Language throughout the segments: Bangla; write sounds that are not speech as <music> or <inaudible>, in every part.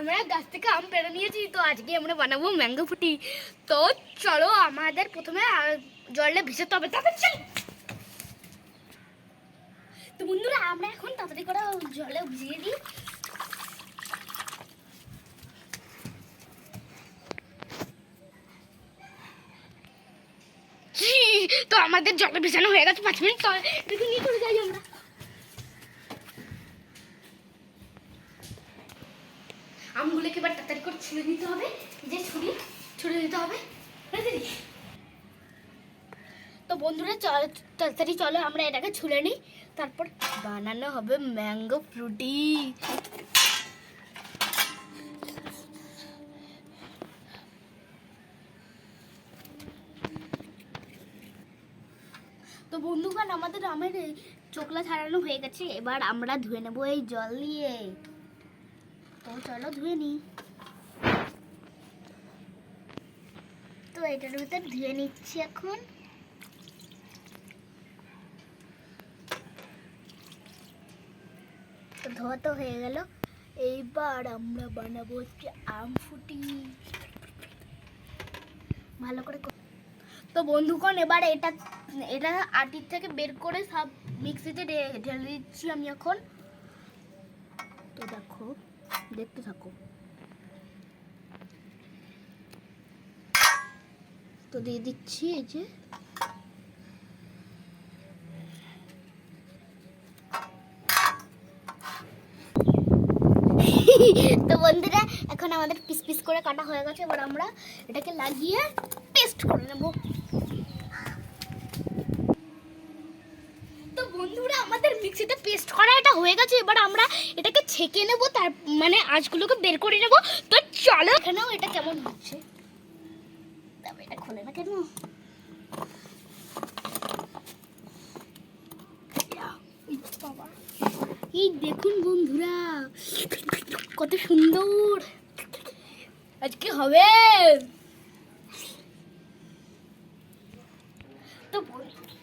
আমরা গাছ থেকে আম পেড়ে নিয়েছি, তো আজকে আমরা বানাবো ম্যাঙ্গো ফুটি। তো চলো আমাদের প্রথমে জলে ভিজাতে হবে তারপর চল। তো বন্ধুরা, আমরা এখন তাড়াতাড়ি করে জলে ভিজিয়ে দিই। তো আমাদের জলে ভিজানো হয়ে গেছে, পাঁচ মিনিট তো নিয়ে চলে যাই আমরা আমগুলোকে এবার তাড়াতাড়ি করে ছুলে দিতে হবে যে ছুরি, ছুলে দিতে হবে। তাড়াতাড়ি তো বন্ধুরা তাড়াতাড়ি চলো, আমরা এটাকে ছুলে নিই। তারপর বানানো হবে ম্যাঙ্গো ফ্রুটি। তো বন্ধুগণ, আমাদের আমের চোকলা ছাড়ানো হয়ে গেছে। এবার আমরা ধুয়ে নেব এই জল দিয়ে। তো চলো ধুয়ে নিই। তো এটার ভিতর ধুয়ে নিচ্ছি এখন। ধোয়া তো হয়ে গেল। এইবার আমরা বানাবো হচ্ছে আম ফুটি। ভালো করে তো বন্ধুগণ, এবার এটা এটা আটির থেকে বের করে সব মিক্সিতে ঢেলে দিচ্ছি আমি এখন। তো দেখো। দেখতে থাকো তো দিয়ে দিচ্ছি এই যে তো বন্ধুরা এখন আমাদের পিস পিস করে কাটা হয়ে গেছে এবার আমরা এটাকে লাগিয়ে পেস্ট করে নেব তো বন্ধুরা আমাদের মিক্সিতে পেস্ট করা এটা হয়ে গেছে, এবার আমরা এটাকে ছেঁকে নেব, তার মানে আঁশগুলোকে বের করে নেব। তো চলো এখানেও এটা কেমন হচ্ছে? এটা খোলে না কেন? এই দেখুন বন্ধুরা, কত সুন্দর। আজকে হবে। তো বন-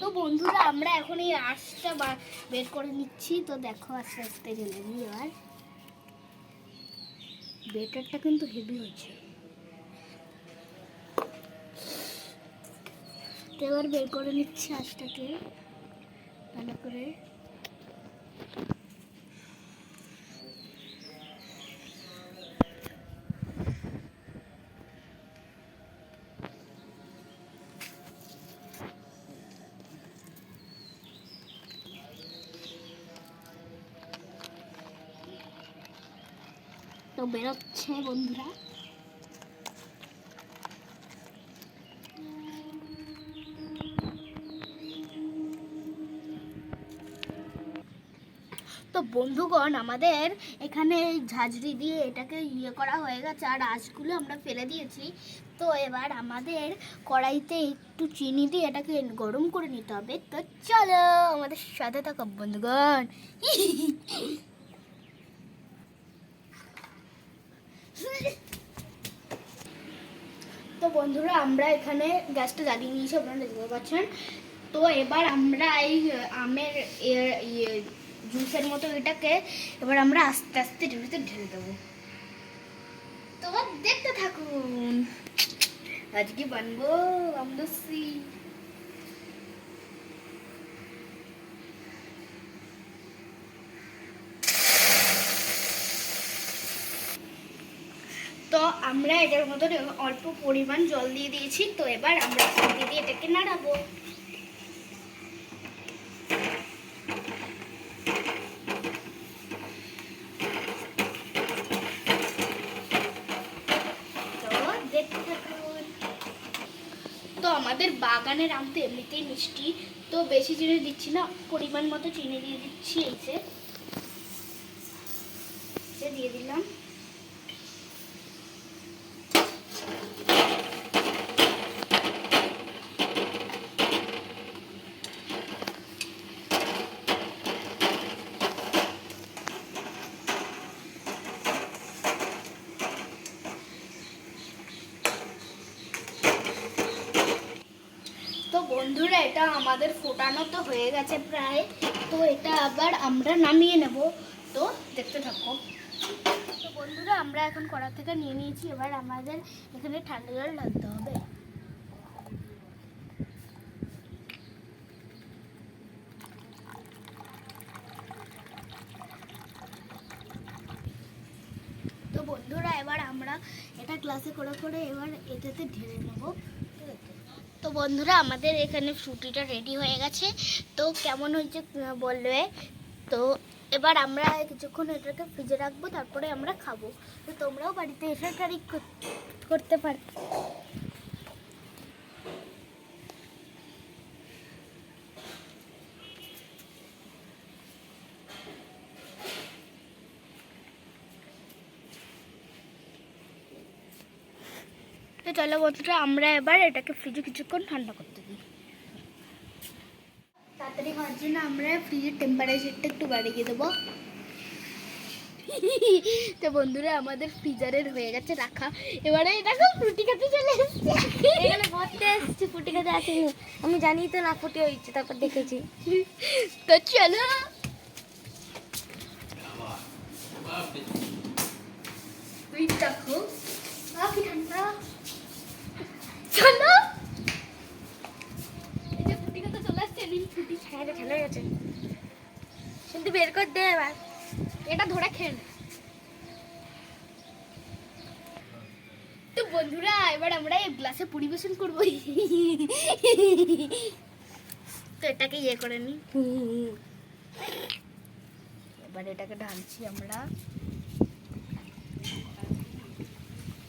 তো বন্ধুরা, আমরা এখন এই আঁশটা বের করে নিচ্ছি। তো দেখো, আস্তে আস্তে ঢেলে নিই এবার বেটারটা কিন্তু হেভি হচ্ছে। তো এবার বের করে নিচ্ছি আঁশটাকে। ভালো করে তো বেরোচ্ছে বন্ধুরা। তো বন্ধুগণ, আমাদের এখানে ঝাঁঝরি দিয়ে এটাকে ইয়ে করা হয়ে গেছে, আর আঁশগুলো আমরা ফেলে দিয়েছি। তো এবার আমাদের কড়াইতে একটু চিনি দিয়ে এটাকে গরম করে নিতে হবে। তো চলো আমাদের সাথে থাকো বন্ধুগণ। <laughs> তো বন্ধুরা, আমরা এখানে গ্যাসটা জ্বালিয়ে নিয়েছি, আপনারা দেখতে পাচ্ছেন। তো এবার আমরা এই আমের ইয়ে জুসের মতো এটাকে এবার আমরা আস্তে আস্তে ভিতরে ঢেলে দেবো। তো দেখতে থাকুন। আজকে বানবো আমলসি তো আমরা এটার মধ্যে অল্প পরিমাণ জল দিয়ে দিয়েছি, তো এবার আমরা দিয়ে এটাকে নাড়াবো। তো আমাদের বাগানের আম এমনিতেই মিষ্টি, তো বেশি চিনি দিচ্ছি না, পরিমাণ মতো চিনি দিয়ে দিচ্ছি এই যে দিয়ে দিলাম তো বন্ধুরা, এটা আমাদের ফোটানো তো হয়ে গেছে প্রায়। তো এটা আবার আমরা নামিয়ে নেব। তো দেখতে থাকো। তো বন্ধুরা, আমরা এখন কড়া থেকে নিয়ে নিয়েছি। এবার আমাদের এখানে ঠান্ডা জল ঢালতে হবে। তো বন্ধুরা, এবার আমরা এটা ক্লাসে করে করে এবার এটাতে ঢেলে নেব? তো বন্ধুরা, আমাদের এখানে ফ্রুটিটা রেডি হয়ে গেছে। তো কেমন হয়েছে বলবে? তো এবার আমরা কিছুক্ষণ এটাকে ফ্রিজে রাখব, তারপরে আমরা খাব। তো তোমরাও বাড়িতে এসে ট্রাই করতে পারো তো চলো বন্ধুরা আমরা এবার এটাকে ফ্রিজে কিছুক্ষণ ঠান্ডা করতে দিই। তাড়াতাড়ি হওয়ার জন্য আমরা ফ্রিজের টেম্পারেচারটা একটু বাড়িয়ে দেবো। তো বন্ধুরা আমাদের ফ্রিজারের হয়ে গেছে রাখা। এবারে দেখো ফ্রুটি খেতে চলে এসেছে। এখানে ঘরতে এসেছি ফুটি খেতে আসেনি। আমি জানি তো না ফুটি হয়েছে তারপর দেখেছি। তো চলো। তুই দেখো আহ, কি ঠান্ডা চলো এই যে ফ্রুটি খেতে চলে আসছে নিন ফ্রুটি হ্যাঁ এটা ঠান্ডা হয়ে গেছে কিন্তু বের কর দে এবার। এটা ধরে খেয়ে নে। তো বন্ধুরা, এবার আমরা এই গ্লাসে পরিবেশন করব। তো এটাকে ইয়ে করে নি। এবার এটাকে ঢালছি আমরা।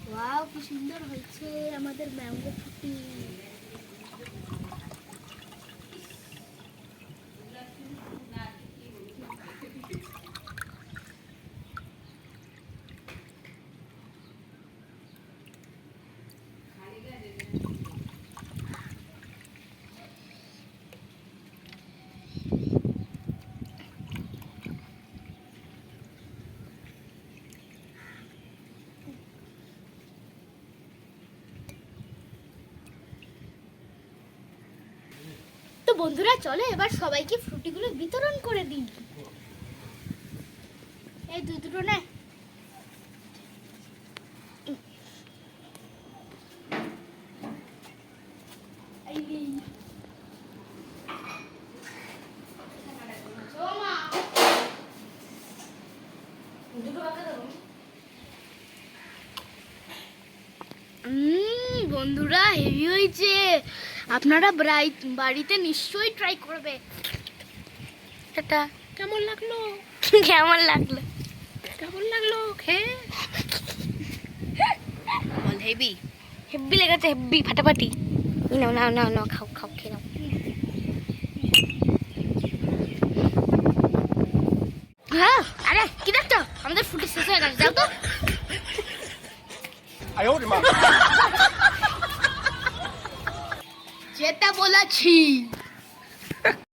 ওয়াও, কি সুন্দর হয়েছে আমাদের ম্যাঙ্গো ফুটি। তো বন্ধুরা, চলো এবার সবাইকে ফ্রুটিগুলো বিতরণ করে দিই। এই দুই দুটো নে। বন্ধুরা, হেভি হয়েছে। আপনারা ব্রাই- বাড়িতে নিশ্চয়ই ট্রাই করবে। এটা কেমন লাগল? কেমন লাগল? কেমন লাগল? খেয়ে বল হেভি। হেব্বি লেগেছে হেব্বি ফাটাফাটি। নাও নাও নাও নাও খাও খাও খেয়ে নাও। হ্যাঁ আরে কি দেখছ? আমাদের ফুটি শেষ হয়ে গেছে যাও তো। <laughs> সেটা বলেছি।